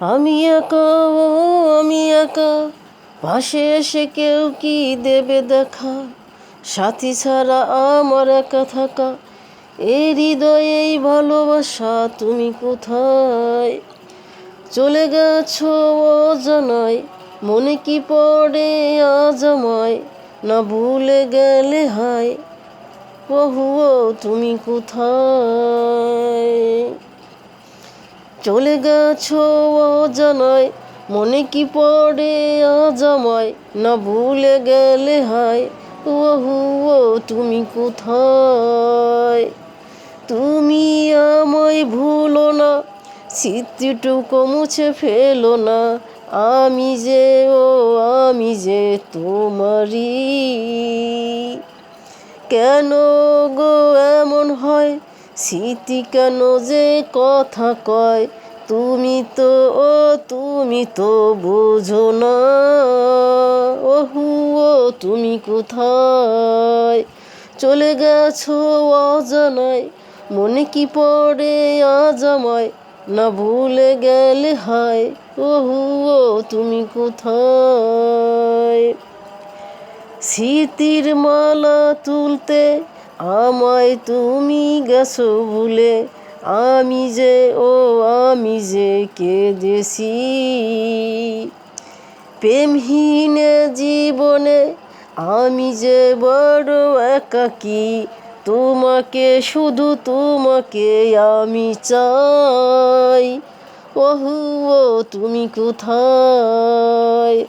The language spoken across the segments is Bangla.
আমি একা, ও আমি একা। পাশে এসে কেউ কি দেবে দেখা? সাথী ছাড়া আমার একা থাকা। এই হৃদয়ে এই ভালোবাসা, তুমি কোথায়? চলে গেছো অজানায়, মনে কি পড়ে আজ না ভুলে গেলে হায় বহু তুমি কোথায়? চলে গেছো অজানায়, মনে কি পড়ে আজ আমায়? না ভুলে গেলে হায়, ওহু, ও তুমি কোথায়? তুমি আমায় ভুলো না, স্মৃতিটুকু মুছে ফেলো না, আমি যে, ও আমি যে তোমারই। কেন গো এমন হয়? স্মৃতি কেন যে কথা কয়? তুমি তো, ও তুমি তো বোঝো না। ওহু, ও তুমি কোথায়? চলে গেছো অজানায়। মনে কি পড়ে আজ না ভুলে গেলে হায়। ওহু, ও তুমি কোথায়? স্মৃতির মালা তুলতে আমায় তুমি গেছো ভুলে, আমি যে, ও আমি যে কে কেঁদেছি। প্রেমহীনে জীবনে আমি যে বড় একাকি, তোমাকে, শুধু তোমাকে আমি চাই। ওহু, ও তুমি কোথায়?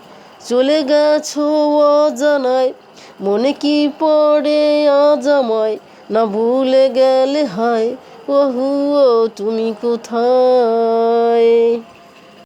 চলে গেছো অজানায় মনে কি পড়ে আজ না ভুলে গেলে হায় ওহু ও তুমি কোথায়?